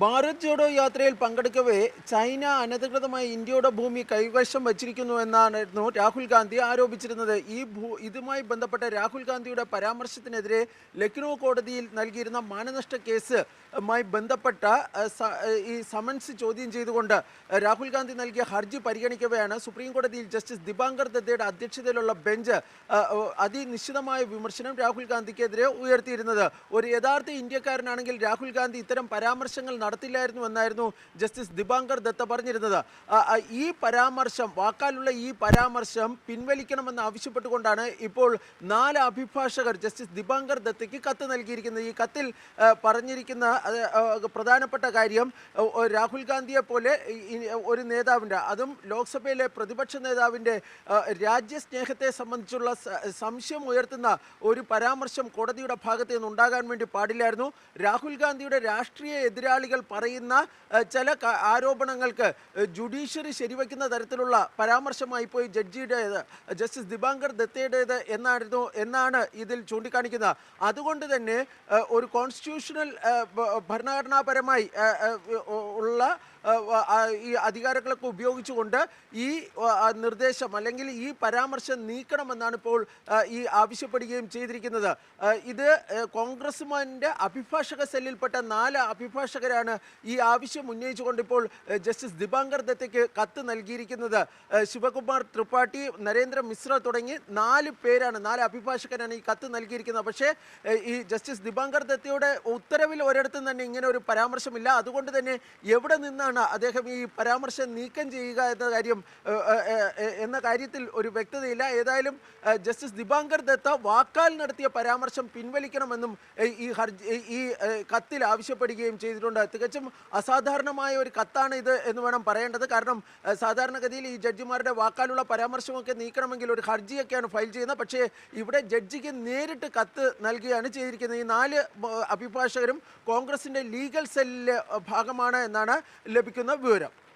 ഭാരത് ജോഡോ യാത്രയിൽ പങ്കെടുക്കവേ ചൈന അനധികൃതമായി ഇന്ത്യയുടെ ഭൂമി കൈവശം വച്ചിരിക്കുന്നു എന്നായിരുന്നു രാഹുൽ ഗാന്ധി ആരോപിച്ചിരുന്നത്. ഈ ഭൂ ഇതുമായി ബന്ധപ്പെട്ട രാഹുൽ ഗാന്ധിയുടെ പരാമർശത്തിനെതിരെ ലക്നൗ കോടതിയിൽ നൽകിയിരുന്ന മാനനഷ്ട കേസുമായി ബന്ധപ്പെട്ട ഈ സമൻസ് ചോദ്യം ചെയ്തുകൊണ്ട് രാഹുൽ ഗാന്ധി നൽകിയ ഹർജി പരിഗണിക്കവെയാണ് സുപ്രീം കോടതിയിൽ ജസ്റ്റിസ് ദിബാങ്കർ ദത്തയുടെ അധ്യക്ഷതയിലുള്ള ബെഞ്ച് അതിനിശ്ചിതമായ വിമർശനം രാഹുൽ ഗാന്ധിക്കെതിരെ ഉയർത്തിയിരുന്നത്. ഒരു യഥാർത്ഥ ഇന്ത്യക്കാരനാണെങ്കിൽ രാഹുൽ ഗാന്ധി ഇത്തരം പരാമർശങ്ങൾ നടത്തില്ലായിരുന്നു എന്നായിരുന്നു ജസ്റ്റിസ് ദിബാങ്കർ ദത്ത പറഞ്ഞിരുന്നത്. ഈ പരാമർശം വാക്കാലുള്ള ഈ പരാമർശം പിൻവലിക്കണമെന്ന് ആവശ്യപ്പെട്ടുകൊണ്ടാണ് ഇപ്പോൾ നാല് അഭിഭാഷകർ ജസ്റ്റിസ് ദിബാങ്കർ ദത്തയ്ക്ക് കത്ത് നൽകിയിരിക്കുന്നത്. ഈ കത്തിൽ പറഞ്ഞിരിക്കുന്ന പ്രധാനപ്പെട്ട കാര്യം രാഹുൽ ഗാന്ധിയെ പോലെ ഒരു നേതാവിന്റെ അതും ലോക്സഭയിലെ പ്രതിപക്ഷ നേതാവിന്റെ രാജ്യസ്നേഹത്തെ സംബന്ധിച്ചുള്ള സംശയം ഉയർത്തുന്ന ഒരു പരാമർശം കോടതിയുടെ ഭാഗത്ത് നിന്ന് ഉണ്ടാകാൻ വേണ്ടി പാടില്ലായിരുന്നു. രാഹുൽ ഗാന്ധിയുടെ രാഷ്ട്രീയ എതിരാളികൾ പറയുന്ന ചില ആരോപണങ്ങൾക്ക് ജുഡീഷ്യറി ശരിവയ്ക്കുന്ന തരത്തിലുള്ള പരാമർശമായി പോയി ജഡ്ജിയുടേത് ജസ്റ്റിസ് ദിബാങ്കർ ദത്തയുടേത് എന്നായിരുന്നു എന്നാണ് ഇതിൽ ചൂണ്ടിക്കാണിക്കുന്നത്. അതുകൊണ്ട് തന്നെ ഒരു കോൺസ്റ്റിറ്റ്യൂഷണൽ ഭരണഘടനാപരമായി ഉള്ള ഈ അധികാരങ്ങളൊക്കെ ഉപയോഗിച്ചുകൊണ്ട് ഈ നിർദ്ദേശം അല്ലെങ്കിൽ ഈ പരാമർശം നീക്കണമെന്നാണ് ഇപ്പോൾ ഈ ആവശ്യപ്പെടുകയും ചെയ്തിരിക്കുന്നത്. ഇത് കോൺഗ്രസ്മാന്റെ അഭിഭാഷക സെല്ലിൽപ്പെട്ട നാല് അഭിഭാഷകരാണ് ഈ ആവശ്യം ഉന്നയിച്ചുകൊണ്ട് ഇപ്പോൾ ജസ്റ്റിസ് ദിബാങ്കർ ദത്തയ്ക്ക് കത്ത് നൽകിയിരിക്കുന്നത്. ശിവകുമാർ ത്രിപാഠി നരേന്ദ്ര മിശ്ര തുടങ്ങി നാല് പേരാണ് നാല് അഭിഭാഷകരാണ് ഈ കത്ത് നൽകിയിരിക്കുന്നത്. പക്ഷേ ഈ ജസ്റ്റിസ് ദിബാങ്കർ ദത്തയുടെ ഉത്തരവിൽ ഒരിടത്തും തന്നെ ഇങ്ങനെ ഒരു പരാമർശമില്ല. അതുകൊണ്ട് തന്നെ എവിടെ നിന്നാണ് അദ്ദേഹം ഈ പരാമർശം നീക്കം ചെയ്യുക എന്ന കാര്യം എന്ന കാര്യത്തിൽ ഒരു വ്യക്തതയില്ല. ഏതായാലും ജസ്റ്റിസ് ദിബാങ്കർ ദത്ത വാക്കാൽ നടത്തിയ പരാമർശം പിൻവലിക്കണമെന്നും ഈ ഹർജി ഈ കത്തിൽ ആവശ്യപ്പെടുകയും ചെയ്തിട്ടുണ്ട്. തികച്ചും അസാധാരണമായ ഒരു കത്താണ് ഇത് എന്ന് വേണം പറയേണ്ടത്. കാരണം സാധാരണഗതിയിൽ ഈ ജഡ്ജിമാരുടെ വാക്കാലുള്ള പരാമർശമൊക്കെ നീക്കണമെങ്കിൽ ഒരു ഹർജിയൊക്കെയാണ് ഫയൽ ചെയ്യുന്നത്. പക്ഷേ ഇവിടെ ജഡ്ജിക്ക് നേരിട്ട് കത്ത് നൽകുകയാണ് ചെയ്തിരിക്കുന്നത്. ഈ നാല് അഭിഭാഷകരും കോൺഗ്രസിന്റെ ലീഗൽ സെല്ലിലെ ഭാഗമാണ് എന്നാണ് ലഭിക്കുന്ന വിവരം.